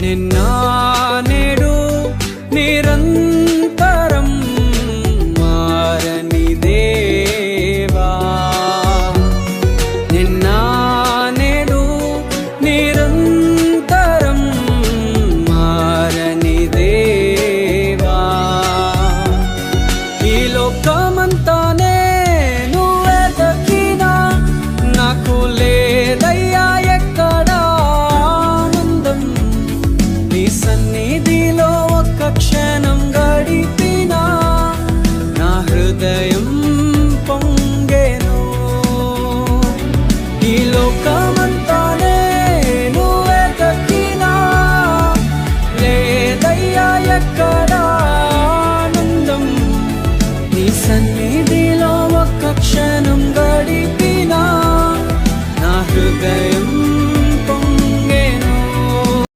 నిన్న నిరంతరం మారని దేవా. నిన్న నిరంతరం మారని దేవా. ఈ లోకమంతా come